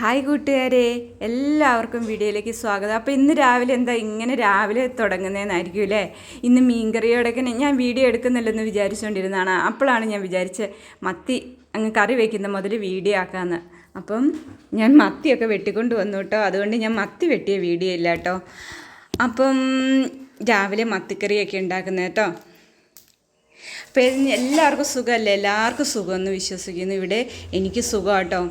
Hi കൂട്ടുകാരെ. എല്ലാവർക്കും വീഡിയോയിലേക്ക് സ്വാഗതം. അപ്പോൾ ഇന്ന് രാവിലെ എന്താ ഇങ്ങനെ രാവിലെ തുടങ്ങുന്നതെന്നായിരിക്കും അല്ലേ? ഇന്ന് മീൻകറിയോടൊക്കെ ഞാൻ വീഡിയോ എടുക്കുന്നില്ലെന്ന് വിചാരിച്ചുകൊണ്ടിരുന്നതാണ് അപ്പോഴാണ് ഞാൻ വിചാരിച്ച് മത്തി അങ്ങ് കറി വയ്ക്കുന്ന മുതൽ വീഡിയോ ആക്കാമെന്ന് അപ്പം ഞാൻ മത്തിയൊക്കെ വെട്ടിക്കൊണ്ട് വന്നു കേട്ടോ. അതുകൊണ്ട് ഞാൻ മത്തി വെട്ടിയ വീഡിയോ ഇല്ല കേട്ടോ. അപ്പം രാവിലെ മത്തിക്കറിയൊക്കെ ഉണ്ടാക്കുന്നത് കേട്ടോ. അപ്പോൾ എല്ലാവർക്കും സുഖമല്ലേ? എല്ലാവർക്കും സുഖമെന്ന് വിശ്വസിക്കുന്നു. ഇവിടെ എനിക്ക് സുഖം കേട്ടോ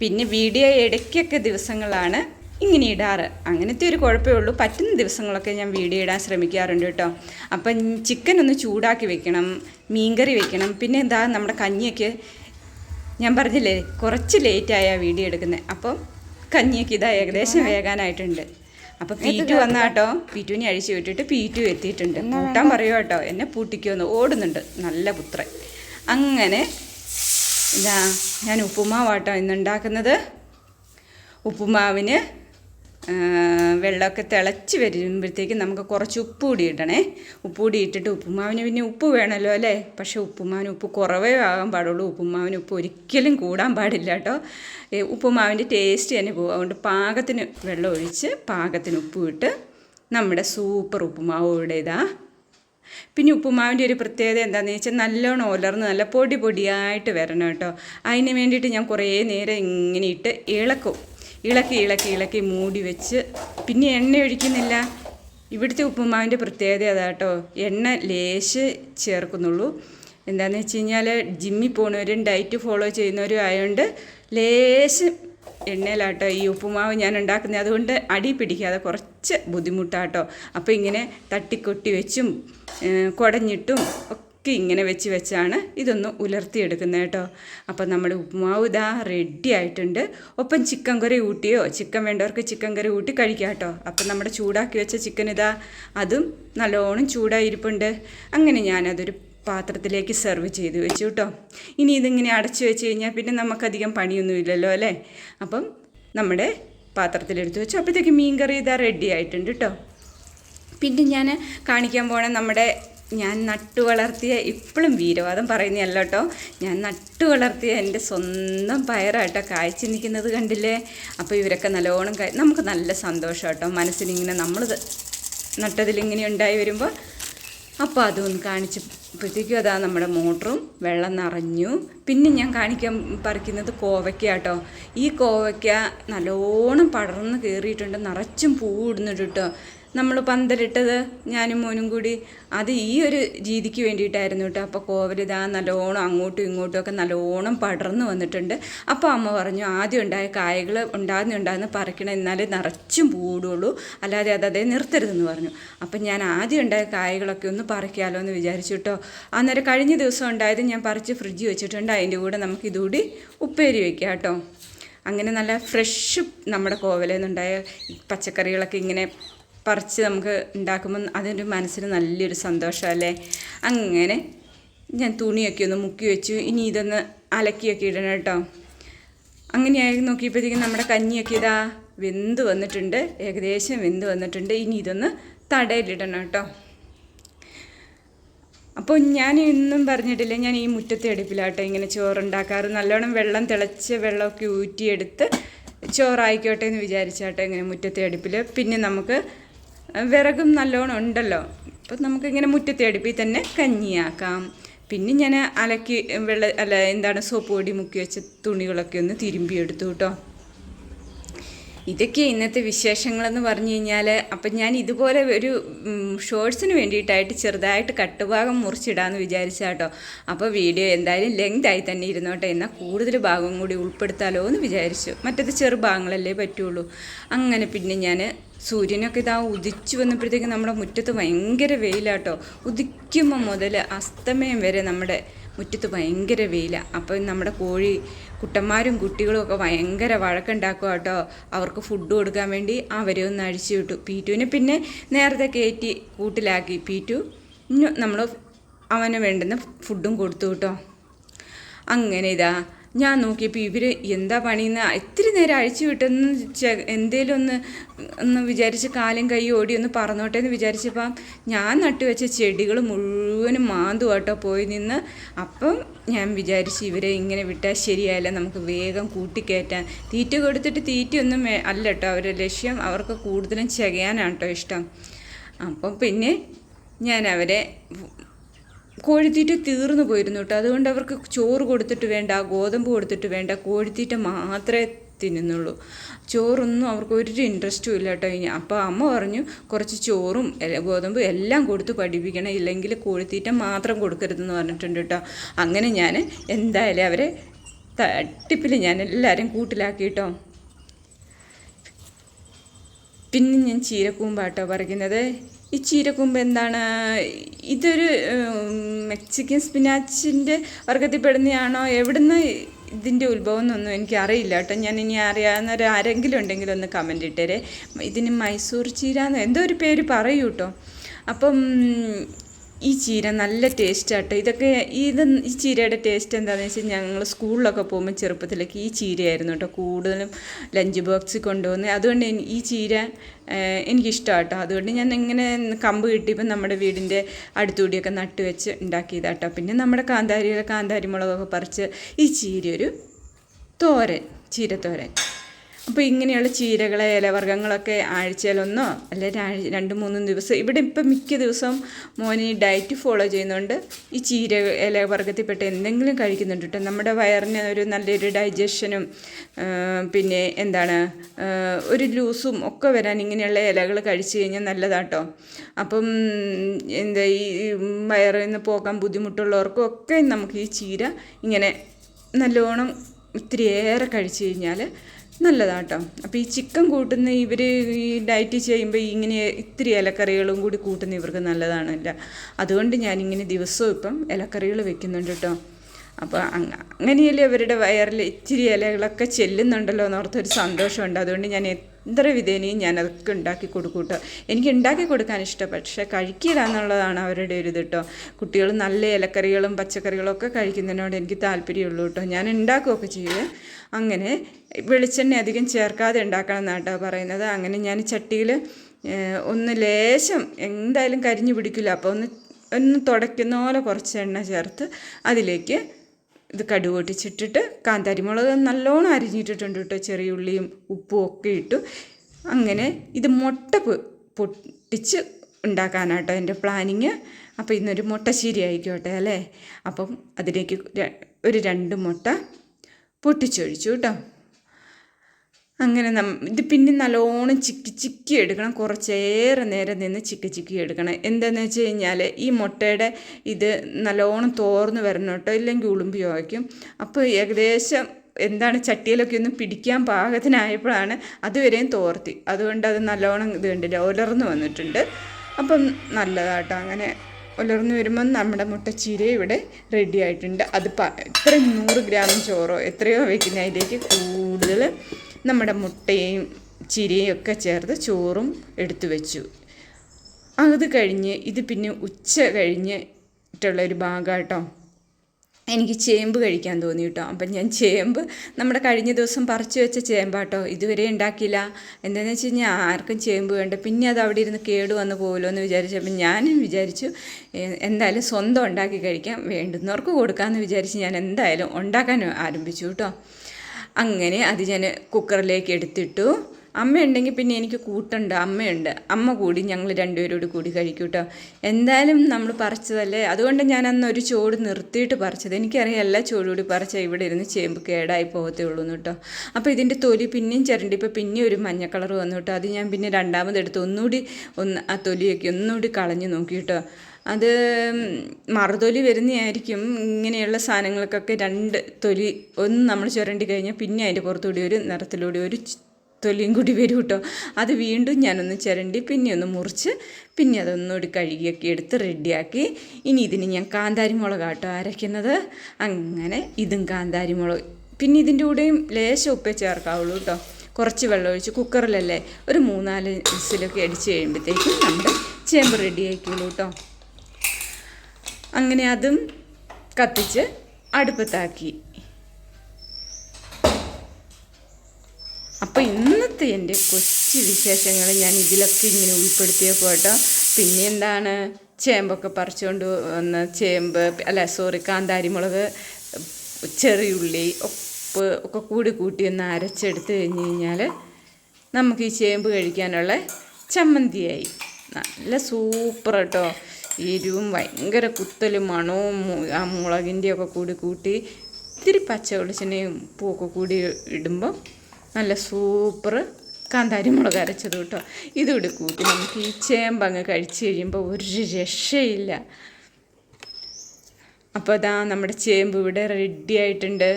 പിന്നെ വീഡിയോ ഇടയ്ക്കൊക്കെ ദിവസങ്ങളാണ് ഇങ്ങനെ ഇടാറ്. അങ്ങനത്തെ ഒരു കുഴപ്പമേ ഉള്ളൂ. പറ്റുന്ന ദിവസങ്ങളൊക്കെ ഞാൻ വീഡിയോ ഇടാൻ ശ്രമിക്കാറുണ്ട് കേട്ടോ. അപ്പം ചിക്കൻ ഒന്ന് ചൂടാക്കി വെക്കണം മീൻകറി വെക്കണം. പിന്നെ എന്താ നമ്മുടെ കഞ്ഞിയൊക്കെ ഞാൻ പറഞ്ഞില്ലേ കുറച്ച് ലേറ്റായ വീഡിയോ എടുക്കുന്നത് അപ്പം കഞ്ഞിയൊക്കെ ഇതാ ഏകദേശം വേകാനായിട്ടുണ്ട്. അപ്പോൾ പീറ്റു വന്ന കേട്ടോ പീറ്റുവിനെ അഴിച്ചു വിട്ടിട്ട് പീറ്റു എത്തിയിട്ടുണ്ട്. പൂട്ടാൻ പറയുമോ കേട്ടോ എന്നെ പൂട്ടിക്കുമെന്ന് ഓടുന്നുണ്ട്. നല്ല പുത്രൻ. അങ്ങനെ ഇതാ ഞാൻ ഉപ്പുമാവാട്ടോ ഇന്നുണ്ടാക്കുന്നത്. ഉപ്പുമാവിന് വെള്ളമൊക്കെ തിളച്ച് വരുമ്പോഴത്തേക്കും നമുക്ക് കുറച്ച് ഉപ്പ് കൂടി ഇടണേ. ഉപ്പ് കൂടി ഇട്ടിട്ട് ഉപ്പുമാവിന് പിന്നെ ഉപ്പ് വേണമല്ലോ അല്ലേ? പക്ഷേ ഉപ്പുമാവിന് ഉപ്പ് കുറവേ ആകാൻ പാടുള്ളൂ. ഉപ്പുമാവിന് ഉപ്പ് ഒരിക്കലും കൂടാൻ പാടില്ല കേട്ടോ. ഉപ്പുമാവിന്റെ ടേസ്റ്റ് തന്നെ പോകും. അതുകൊണ്ട് പാകത്തിന് വെള്ളം ഒഴിച്ച് പാകത്തിന് ഉപ്പ് ഇട്ട് നമ്മുടെ സൂപ്പർ ഉപ്പുമാവ് ഇവിടെ ഇതാ പിന്നെ ഉപ്പുമാവിന്റെ ഒരു പ്രത്യേകത എന്താണെന്ന് വെച്ചാൽ നല്ലോണം ഉലർന്ന് നല്ല പൊടി പൊടിയായിട്ട് വരണം കേട്ടോ. അതിന് വേണ്ടിയിട്ട് ഞാൻ കുറേ നേരം ഇങ്ങനെ ഇട്ട് ഇളക്കും. ഇളക്കി ഇളക്കി ഇളക്കി മൂടി വെച്ച് പിന്നെ എണ്ണ ഒഴിക്കുന്നില്ല. ഇവിടുത്തെ ഉപ്പുമാവിന്റെ പ്രത്യേകത അതാ കേട്ടോ. എണ്ണ ലേശ് ചേർക്കുന്നുള്ളൂ. എന്താണെന്ന് വെച്ച് കഴിഞ്ഞാൽ ജിമ്മിൽ പോകുന്നവരും ഡയറ്റ് ഫോളോ ചെയ്യുന്നവരും ആയതുകൊണ്ട് ലേശം എണ്ണയിലാട്ടോ. ഈ ഉപ്പുമാവ് ഞാൻ ഉണ്ടാക്കുന്നത് അതുകൊണ്ട് അടി പിടിക്കാതെ കുറച്ച് ബുദ്ധിമുട്ടാട്ടോ. അപ്പോൾ ഇങ്ങനെ തട്ടിക്കൊട്ടി വെച്ചും കുടഞ്ഞിട്ടും ഒക്കെ ഇങ്ങനെ വെച്ച് വെച്ചാണ് ഇതൊന്ന് ഉലർത്തിയെടുക്കുന്നത് കേട്ടോ. അപ്പോൾ നമ്മുടെ ഉപ്പുമാവ് ഇതാ റെഡി ആയിട്ടുണ്ട്. ഒപ്പം ചിക്കൻ കറി ഊട്ടിയോ? ചിക്കൻ വേണ്ടവർക്ക് ചിക്കൻ കറി ഊട്ടി കഴിക്കാം കേട്ടോ. അപ്പം നമ്മുടെ ചൂടാക്കി വെച്ച ചിക്കൻ ഇതാ അതും നല്ലോണം ചൂടായിരിപ്പുണ്ട് അങ്ങനെ ഞാനതൊരു പാത്രത്തിലേക്ക് സെർവ് ചെയ്ത് വെച്ചു കേട്ടോ. ഇനി ഇതിങ്ങനെ അടച്ചു വെച്ച് കഴിഞ്ഞാൽ പിന്നെ നമുക്കധികം പണിയൊന്നുമില്ലല്ലോ അല്ലേ? അപ്പം നമ്മുടെ പാത്രത്തിലെടുത്ത് വെച്ചു. അപ്പോഴത്തേക്ക് മീൻ കറി ഇതാ റെഡി ആയിട്ടുണ്ട് കേട്ടോ. പിന്നെ ഞാൻ കാണിക്കാൻ പോണ നമ്മുടെ ഞാൻ നട്ടു വളർത്തിയ ഇപ്പോഴും വീരവാദം പറയുന്നതല്ല കേട്ടോ. ഞാൻ നട്ടു വളർത്തിയ എന്റെ സ്വന്തം പയറാട്ടോ കായ്ച്ചു നിൽക്കുന്നത് കണ്ടില്ലേ? അപ്പോൾ ഇവരൊക്കെ നല്ലോണം നമുക്ക് നല്ല സന്തോഷം കേട്ടോ. മനസ്സിനിങ്ങനെ നമ്മൾ നട്ടതിലിങ്ങനെ ഉണ്ടായി വരുമ്പോൾ അപ്പോൾ അതൊന്ന് കാണിച്ചപ്പോഴത്തേക്കും അതാ നമ്മുടെ മോട്ടറും വെള്ളം നിറഞ്ഞു. പിന്നെ ഞാൻ കാണിക്കാൻ പറിക്കുന്നത് കോവയ്ക്ക കേട്ടോ ഈ കോവയ്ക്ക നല്ലോണം പടർന്ന് കയറിയിട്ടുണ്ട്. നിറച്ചും പൂവിടുന്നുണ്ട് കേട്ടോ നമ്മൾ പന്തലിട്ടത് ഞാനും മോനും കൂടി. അത് ഈ ഒരു രീതിക്ക് വേണ്ടിയിട്ടായിരുന്നു കേട്ടോ അപ്പോൾ കോവലിതാ നല്ലോണം അങ്ങോട്ടും ഇങ്ങോട്ടും ഒക്കെ നല്ലോണം പടർന്നു വന്നിട്ടുണ്ട്. അപ്പോൾ അമ്മ പറഞ്ഞു ആദ്യം ഉണ്ടായ കായകൾ ഉണ്ടാകുന്നുണ്ടാകുന്ന പറിക്കണം. എന്നാലേ നിറച്ചും പൂടുള്ളൂ അല്ലാതെ അത് അതേ നിർത്തരുതെന്ന് പറഞ്ഞു. അപ്പം ഞാൻ ആദ്യം ഉണ്ടായ കായകളൊക്കെ ഒന്ന് പറിക്കാമല്ലോ എന്ന് വിചാരിച്ചു കേട്ടോ അന്നേരം കഴിഞ്ഞ ദിവസം ഉണ്ടായത് ഞാൻ പറിച്ച് ഫ്രിഡ്ജിൽ വെച്ചിട്ടുണ്ട്. അതിന്റെ കൂടെ നമുക്ക് ഇതുകൂടി ഉപ്പേരി വയ്ക്കാം കേട്ടോ. അങ്ങനെ നല്ല ഫ്രഷ് നമ്മുടെ കോവലയിൽ നിന്നുണ്ടായ പച്ചക്കറികളൊക്കെ ഇങ്ങനെ പറിച്ച് നമുക്ക് ഉണ്ടാക്കുമ്പോൾ അതിന്റെ മനസ്സിന് നല്ലൊരു സന്തോഷമല്ലേ അങ്ങനെ ഞാൻ തുണിയൊക്കെ ഒന്ന് മുക്കി വെച്ചു. ഇനി ഇതൊന്ന് അലക്കിയൊക്കെ ഇടണം കേട്ടോ. അങ്ങനെയായി നോക്കിയപ്പോഴത്തേക്കും നമ്മുടെ കഞ്ഞിയൊക്കെ ഇതാ വെന്ത് വന്നിട്ടുണ്ട്. ഏകദേശം വെന്ത് വന്നിട്ടുണ്ട്. ഇനി ഇതൊന്ന് തടയിലിടണം കേട്ടോ. അപ്പോൾ ഞാൻ ഇന്നും പറഞ്ഞിട്ടില്ല ഞാൻ ഈ മുറ്റത്തെ അടുപ്പിലാട്ടോ ഇങ്ങനെ ചോറുണ്ടാക്കാറ്. നല്ലോണം വെള്ളം തിളച്ച് വെള്ളമൊക്കെ ഊറ്റിയെടുത്ത് ചോറായിക്കോട്ടെ എന്ന് വിചാരിച്ചാട്ടോ ഇങ്ങനെ മുറ്റത്തെ അടുപ്പിൽ പിന്നെ നമുക്ക് വിറകും നല്ലോണം ഉണ്ടല്ലോ. അപ്പം നമുക്കിങ്ങനെ മുറ്റത്തെ അടുപ്പിൽ തന്നെ കഞ്ഞിയാക്കാം. പിന്നെ ഞാൻ അലക്കി വെള്ള അല്ല എന്താണ് സോപ്പ് പൊടി മുക്കി വെച്ച തുണികളൊക്കെ ഒന്ന് തിരുമ്പിയെടുത്തു കേട്ടോ. ഇതൊക്കെ ഇന്നത്തെ വിശേഷങ്ങളെന്ന് പറഞ്ഞു കഴിഞ്ഞാൽ അപ്പം ഞാൻ ഇതുപോലെ ഒരു ഷോർട്സിന് വേണ്ടിയിട്ടായിട്ട് ചെറുതായിട്ട് കട്ടുഭാഗം മുറിച്ചിടാമെന്ന് വിചാരിച്ചാട്ടോ അപ്പോൾ വീഡിയോ എന്തായാലും ലെങ്ത് ആയി തന്നെ ഇരുന്നോട്ടെ. എന്നാൽ കൂടുതൽ ഭാഗം കൂടി ഉൾപ്പെടുത്താലോ എന്ന് വിചാരിച്ചു. മറ്റത് ചെറു ഭാഗങ്ങളല്ലേ പറ്റുള്ളൂ. അങ്ങനെ പിന്നെ ഞാൻ സൂര്യനൊക്കെ ഇതാ ഉദിച്ചു വന്നപ്പോഴത്തേക്കും നമ്മുടെ മുറ്റത്ത് ഭയങ്കര വെയിലാട്ടോ ഉദിക്കുമ്പോൾ മുതൽ അസ്തമയം വരെ നമ്മുടെ മുറ്റത്ത് ഭയങ്കര വെയിലാണ് അപ്പം നമ്മുടെ കോഴി കുട്ടന്മാരും കുട്ടികളും ഒക്കെ ഭയങ്കര വഴക്കുണ്ടാക്കുക കേട്ടോ. അവർക്ക് ഫുഡ് കൊടുക്കാൻ വേണ്ടി അവരെ ഒന്ന് അഴിച്ചു വിട്ടു. പീറ്റുവിനെ പിന്നെ നേരത്തെ കയറ്റി കൂട്ടിലാക്കി. പീറ്റു നമ്മൾ അവന് വേണ്ടുന്ന ഫുഡും കൊടുത്തു കേട്ടോ. അങ്ങനെ ഇതാ. ഞാൻ നോക്കിയപ്പോൾ ഇവർ എന്താ പണിയെന്ന് ഇത്തിരി നേരം അഴിച്ചു വിട്ടെന്ന് എന്തേലും ഒന്ന് ഒന്ന് വിചാരിച്ച് കാലും കൈ ഓടി ഒന്ന് പറന്നോട്ടെ എന്ന് വിചാരിച്ചപ്പം ഞാൻ നട്ടുവെച്ച ചെടികൾ മുഴുവനും മാന്തു കേട്ടോ പോയി നിന്ന്. അപ്പം ഞാൻ വിചാരിച്ച് ഇവരെ ഇങ്ങനെ വിട്ടാൽ ശരിയായില്ല നമുക്ക് വേഗം കൂട്ടിക്കയറ്റാൻ. തീറ്റ കൊടുത്തിട്ട് തീറ്റയൊന്നും അല്ല കേട്ടോ അവരുടെ ലക്ഷ്യം. അവർക്ക് കൂടുതലും ചെകയാനാണ് കേട്ടോ ഇഷ്ടം. അപ്പം പിന്നെ ഞാൻ അവരെ കോഴിത്തീറ്റ തീർന്നു പോയിരുന്നു കേട്ടോ. അതുകൊണ്ട് അവർക്ക് ചോറ് കൊടുത്തിട്ട് വേണ്ട ഗോതമ്പ് കൊടുത്തിട്ട് വേണ്ട കോഴിത്തീറ്റ മാത്രമേ തിന്നുന്നുള്ളൂ. ചോറൊന്നും അവർക്ക് ഒരു ഇൻട്രസ്റ്റും ഇല്ല കേട്ടോ. ഇനി അപ്പോൾ അമ്മ പറഞ്ഞു കുറച്ച് ചോറും ഗോതമ്പ് എല്ലാം കൊടുത്ത് പഠിപ്പിക്കണം. ഇല്ലെങ്കിൽ കോഴിത്തീറ്റ മാത്രം കൊടുക്കരുതെന്ന് പറഞ്ഞിട്ടുണ്ട് കേട്ടോ. അങ്ങനെ ഞാൻ എന്തായാലും അവരെ തട്ടിപ്പിൽ ഞാൻ എല്ലാവരും കൂട്ടിലാക്കി കേട്ടോ പിന്നെ ഞാൻ ചീരക്കൂമ്പാട്ടോ പറിക്കുന്നത് ഈ ചീരക്കൂമ്പ് എന്താണ്? ഇതൊരു മെക്സിക്കൻ സ്പിനാച്ചിന്റെ വർഗത്തിൽപ്പെടുന്നതാണോ എവിടുന്ന് ഇതിന്റെ ഉത്ഭവം എന്നൊന്നും എനിക്ക് അറിയില്ല കേട്ടോ. ഞാൻ ഇനി അറിയാവുന്നവർ ആരെങ്കിലും ഉണ്ടെങ്കിൽ ഒന്ന് കമന്റ് ഇട്ടേരെ. ഇതിന് മൈസൂർ ചീര എന്ന് എന്തോ ഒരു പേര് പറയൂ കേട്ടോ. അപ്പം ഈ ചീര നല്ല ടേസ്റ്റ് ആട്ടോ. ഇതൊക്കെ ഇത് ഈ ചീരയുടെ ടേസ്റ്റ് എന്താണെന്ന് വെച്ചാൽ ഞങ്ങൾ സ്കൂളിലൊക്കെ പോകുമ്പോൾ ചെറുപ്പത്തിലേക്ക് ഈ ചീരയായിരുന്നു കേട്ടോ. കൂടുതലും ലഞ്ച് ബോക്സിൽ കൊണ്ടുപോകുന്നത് അതുകൊണ്ട് ഈ ചീര എനിക്കിഷ്ടമാണ് കേട്ടോ അതുകൊണ്ട് ഞാൻ ഇങ്ങനെ കമ്പ് കിട്ടിയപ്പോൾ നമ്മുടെ വീടിന്റെ അടുത്തുകൂടിയൊക്കെ നട്ട് വെച്ച് ഉണ്ടാക്കിയതാട്ടോ. പിന്നെ നമ്മുടെ കാന്താരിയിലെ കാന്താരി മുളകൊക്കെ പറിച്ച് ഈ ചീര ഒരു തോരൻ ചീരത്തോരൻ. അപ്പോൾ ഇങ്ങനെയുള്ള ചീരകളെ ഇലവർഗങ്ങളൊക്കെ ആഴ്ചയിലൊന്നോ അല്ലെ രണ്ട് മൂന്നും ദിവസം. ഇവിടെ ഇപ്പം മിക്ക ദിവസവും മോന് ഡയറ്റ് ഫോളോ ചെയ്യുന്നുണ്ട്. ഈ ചീര ഇലവർഗത്തിൽപ്പെട്ട എന്തെങ്കിലും കഴിക്കുന്നുണ്ട് കേട്ടോ നമ്മുടെ വയറിന് ഒരു നല്ലൊരു ഡൈജഷനും പിന്നെ എന്താണ് ഒരു ലൂസും ഒക്കെ വരാൻ ഇങ്ങനെയുള്ള ഇലകൾ കഴിച്ചു കഴിഞ്ഞാൽ നല്ലതാട്ടോ. അപ്പം എന്താ ഈ വയറിൽ നിന്ന് പോകാൻ ബുദ്ധിമുട്ടുള്ളവർക്കും ഒക്കെ നമുക്ക് ഈ ചീര ഇങ്ങനെ നല്ലോണം ഇത്തിരിയേറെ കഴിച്ചു കഴിഞ്ഞാൽ നല്ലതാട്ടോ. അപ്പോൾ ഈ ചിക്കൻ കൂട്ടുന്ന ഇവർ ഈ ഡയറ്റ് ചെയ്യുമ്പോൾ ഇങ്ങനെ ഇത്തിരി ഇലക്കറികളും കൂടി കൂട്ടുന്ന ഇവർക്ക് നല്ലതാണല്ല. അതുകൊണ്ട് ഞാനിങ്ങനെ ദിവസവും ഇപ്പം ഇലക്കറികൾ വെക്കുന്നുണ്ട് കേട്ടോ അപ്പോൾ അങ്ങ അങ്ങനെയല്ലേ അവരുടെ വയറിൽ ഇച്ചിരി ഇലകളൊക്കെ ചെല്ലുന്നുണ്ടല്ലോ എന്നോർത്തൊരു സന്തോഷമുണ്ട്. അതുകൊണ്ട് ഞാൻ എത്ര വിധേനയും ഞാൻ അതൊക്കെ ഉണ്ടാക്കി കൊടുക്കും കേട്ടോ എനിക്ക് ഉണ്ടാക്കി കൊടുക്കാൻ ഇഷ്ടം പക്ഷേ കഴിക്കില്ല എന്നുള്ളതാണ് അവരുടെ ഒരു ഇത് കേട്ടോ കുട്ടികൾ നല്ല ഇലക്കറികളും പച്ചക്കറികളും ഒക്കെ കഴിക്കുന്നതിനോട് എനിക്ക് താല്പര്യമുള്ളൂ കേട്ടോ ഞാൻ ഉണ്ടാക്കുകയൊക്കെ ചെയ്ത് അങ്ങനെ വെളിച്ചെണ്ണ അധികം ചേർക്കാതെ ഉണ്ടാക്കണം എന്നാട്ടോ പറയുന്നത്. അങ്ങനെ ഞാൻ ചട്ടിയിൽ ഒന്ന് ലേശം എന്തായാലും കരിഞ്ഞു പിടിക്കില്ല. അപ്പോൾ ഒന്ന് ഒന്ന് തുടയ്ക്കുന്ന പോലെ കുറച്ച് എണ്ണ ചേർത്ത് അതിലേക്ക് ഇത് കടുക് പൊട്ടിച്ചിട്ടിട്ട് കാന്താരിമുളക് നല്ലോണം അരിഞ്ഞിട്ടിട്ടുണ്ട് കേട്ടോ. ചെറിയ ഉള്ളിയും ഉപ്പും ഒക്കെ ഇട്ടു. അങ്ങനെ ഇത് മുട്ട പൊട്ടിച്ച് ഉണ്ടാക്കാനാട്ടോ എന്റെ പ്ലാനിങ്. അപ്പോൾ ഇന്നൊരു മുട്ട മുട്ടശ്ശേരി ആയിക്കോട്ടെ അല്ലേ? അപ്പം അതിലേക്ക് ഒരു രണ്ട് മുട്ട പൊട്ടിച്ചൊഴിച്ചു കേട്ടോ. അങ്ങനെ നം ഇത് പിന്നെ നല്ലോണം ചിക്കി ചിക്കി എടുക്കണം. കുറച്ചേറെ നേരം നിന്ന് ചിക്കി ചിക്കി എടുക്കണം. എന്താണെന്ന് വെച്ച് കഴിഞ്ഞാൽ ഈ മുട്ടയുടെ ഇത് നല്ലോണം തോർന്ന് വരണം കേട്ടോ. ഇല്ലെങ്കിൽ ഉളുമ്പി വയ്ക്കും അപ്പോൾ ഏകദേശം എന്താണ് ചട്ടിയിലൊക്കെ ഒന്ന് പിടിക്കാൻ പാകത്തിനായപ്പോഴാണ് അതുവരെയും തോർത്തി. അതുകൊണ്ട് അത് നല്ലോണം ഇത് കണ്ടില്ല ഉലർന്നു വന്നിട്ടുണ്ട്. അപ്പം നല്ലതാട്ടോ. അങ്ങനെ ഉലർന്നു വരുമ്പം നമ്മുടെ മുട്ട ചിര ഇവിടെ റെഡി ആയിട്ടുണ്ട്. അത് പ ഇത്ര നൂറ് ഗ്രാം ചോറോ എത്രയോ വയ്ക്കുന്ന അതിലേക്ക് കൂടുതൽ നമ്മുടെ മുട്ടയും ചിരിയും ഒക്കെ ചേർത്ത് ചോറും എടുത്തു വെച്ചു. അത് കഴിഞ്ഞ് ഇത് പിന്നെ ഉച്ച കഴിഞ്ഞിട്ടുള്ള ഒരു ഭാഗമാട്ടോ എനിക്ക് ചേമ്പ് കഴിക്കാൻ തോന്നി കേട്ടോ അപ്പം ഞാൻ ചേമ്പ് നമ്മുടെ കഴിഞ്ഞ ദിവസം പറിച്ചു വെച്ച ചേമ്പാട്ടോ. ഇതുവരെ ഉണ്ടാക്കിയില്ല. എന്താണെന്ന് വെച്ച് കഴിഞ്ഞാൽ ആർക്കും ചേമ്പ് വേണ്ട. പിന്നെ അത് അവിടെ ഇരുന്ന് കേട് വന്ന് പോകുമല്ലോ എന്ന് വിചാരിച്ചപ്പോൾ ഞാനും വിചാരിച്ചു എന്തായാലും സ്വന്തം ഉണ്ടാക്കി കഴിക്കാം. വേണ്ടുന്നവർക്ക് കൊടുക്കാമെന്ന് വിചാരിച്ച് ഞാൻ എന്തായാലും ഉണ്ടാക്കാൻ ആരംഭിച്ചു കേട്ടോ. അങ്ങനെ അത് ഞാൻ കുക്കറിലേക്ക് എടുത്തിട്ടു. അമ്മയുണ്ടെങ്കിൽ പിന്നെ എനിക്ക് കൂട്ടുണ്ട് അമ്മയുണ്ട്. അമ്മ കൂടി ഞങ്ങൾ രണ്ടുപേരോട് കൂടി കഴിക്കും എന്തായാലും നമ്മൾ പറിച്ചതല്ലേ? അതുകൊണ്ട് ഞാൻ അന്ന് ഒരു ചോട് നിർത്തിയിട്ട് പറിച്ചത്. എനിക്കറിയാം എല്ലാ ചോടുകൂടി പറിച്ചാൽ ഇവിടെ ഇരുന്ന് ചേമ്പ് കേടായി പോകത്തേ ഉള്ളൂ കേട്ടോ. അപ്പോൾ ഇതിന്റെ തൊലി പിന്നെയും ചിരണ്ടി. ഇപ്പോൾ പിന്നെ ഒരു മഞ്ഞ കളർ വന്നു കേട്ടോ. അത് ഞാൻ പിന്നെ രണ്ടാമതെടുത്ത് ഒന്നുകൂടി ഒന്ന് ആ തൊലിയൊക്കെ ഒന്നുകൂടി കളഞ്ഞു നോക്കി കേട്ടോ. അത് മറുതൊലി വരുന്നതായിരിക്കും. ഇങ്ങനെയുള്ള സാധനങ്ങൾക്കൊക്കെ രണ്ട് തൊലി ഒന്ന് നമ്മൾ ചുരണ്ടി കഴിഞ്ഞാൽ പിന്നെ അതിന്റെ പുറത്തുകൂടി ഒരു നിറത്തിലൂടെ ഒരു തൊലിയും കൂടി വരും കേട്ടോ. അത് വീണ്ടും ഞാനൊന്ന് ചുരണ്ടി പിന്നെ ഒന്ന് മുറിച്ച് പിന്നെ അതൊന്നുകൂടി കഴുകിയൊക്കെ എടുത്ത് റെഡിയാക്കി. ഇനി ഇതിന് ഞാൻ കാന്താരി കേട്ടോ അരയ്ക്കുന്നത്. അങ്ങനെ ഇതും കാന്താരി മുളക് പിന്നെ ഇതിന്റെ കൂടെയും ലേശം ഉപ്പേ ചേർക്കാവുള്ളൂ കേട്ടോ. കുറച്ച് വെള്ളം ഒഴിച്ച് കുക്കറിലല്ലേ ഒരു മൂന്നാൽ വിസിലൊക്കെ അടിച്ച് കഴിയുമ്പോഴത്തേക്കും നമ്മുടെ ചേമ്പ് റെഡിയാക്കിയുള്ളൂ കേട്ടോ. അങ്ങനെ അതും കത്തിച്ച് അടുപ്പത്താക്കി. അപ്പോൾ ഇന്നത്തെ എന്റെ കൊച്ചു വിശേഷങ്ങൾ ഞാൻ ഇതിലൊക്കെ ഇങ്ങനെ ഉൾപ്പെടുത്തിയപ്പോൾ കേട്ടോ. പിന്നെ എന്താണ്? ചേമ്പൊക്കെ പറിച്ചുകൊണ്ട് വന്ന് ചേമ്പ് അല്ല സോറി കാന്താരിമുളക് ചെറിയുള്ളി ഉപ്പ് ഒക്കെ കൂടി കൂട്ടി ഒന്ന് അരച്ചെടുത്ത് കഴിഞ്ഞ് കഴിഞ്ഞാൽ നമുക്ക് ഈ ചേമ്പ് കഴിക്കാനുള്ള ചമ്മന്തിയായി. നല്ല സൂപ്പർ കേട്ടോ. എരിവും ഭയങ്കര കുത്തലും മണവും ആ മുളകിന്റെ ഒക്കെ കൂടി കൂട്ടി ഇത്തിരി പച്ച വെളിച്ചെണ്ണയും പൂക്കെ കൂടി ഇടുമ്പോൾ നല്ല സൂപ്പർ കാന്താരി മുളക് അരച്ചത് കേട്ടോ. ഇതുകൂടി കൂട്ടി നമുക്ക് ഈ ചേമ്പങ്ങ് കഴിച്ച് കഴിയുമ്പോൾ ഒരു രക്ഷയില്ല. അപ്പോൾ അതാ നമ്മുടെ ചേമ്പ് ഇവിടെ റെഡി ആയിട്ടുണ്ട്.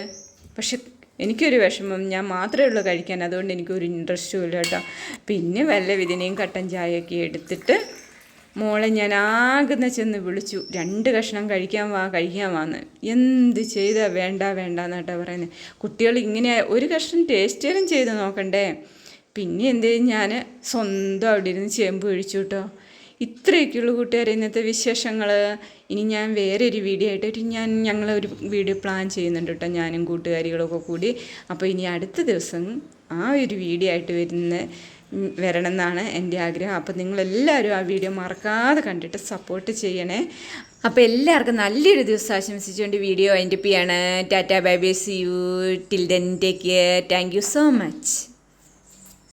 പക്ഷെ എനിക്കൊരു വിഷമം ഞാൻ മാത്രമേ ഉള്ളൂ കഴിക്കാൻ. അതുകൊണ്ട് എനിക്കൊരു ഇൻട്രസ്റ്റും ഇല്ല കേട്ടോ. പിന്നെ വല്ല വിധിനെയും കട്ടൻ ചായയൊക്കെ എടുത്തിട്ട് മോളെ ഞാൻ ആകുന്ന ചെന്ന് വിളിച്ചു. രണ്ട് കഷ്ണം കഴിക്കാൻ വാ കഴിക്കാൻ വാന്ന്. എന്ത് ചെയ്താ? വേണ്ട വേണ്ട എന്നാട്ടാ പറയുന്നത് കുട്ടികൾ ഇങ്ങനെ ഒരു കഷ്ണം ടേസ്റ്റേലും ചെയ്ത് നോക്കണ്ടേ? പിന്നെ എന്ത് ചെയ്യും? ഞാൻ സ്വന്തം അവിടെ ഇരുന്ന് ചേമ്പ് കഴിച്ചു കേട്ടോ ഇത്രയൊക്കെയുള്ളൂ കൂട്ടുകാരെ ഇന്നത്തെ വിശേഷങ്ങൾ ഇനി ഞാൻ വേറെ ഒരു വീഡിയോ ആയിട്ട് ഞാൻ ഞാൻ ഒരു വീഡിയോ പ്ലാൻ ചെയ്യുന്നുണ്ട് കേട്ടോ ഞാനും കൂട്ടുകാരികളൊക്കെ കൂടി. അപ്പോൾ ഇനി അടുത്ത ദിവസം ആ ഒരു വീഡിയോ ആയിട്ട് വരുന്ന ഉം, വരണം എന്നാണ് എന്റെ ആഗ്രഹം. അപ്പം നിങ്ങളെല്ലാവരും ആ വീഡിയോ മറക്കാതെ കണ്ടിട്ട് സപ്പോർട്ട് ചെയ്യണേ. അപ്പോൾ എല്ലാവർക്കും നല്ലൊരു ദിവസം ആശംസിച്ചുകൊണ്ട് വീഡിയോ അതിന്റെ പിയാണ് tata bye bye see you till then take care thank you so much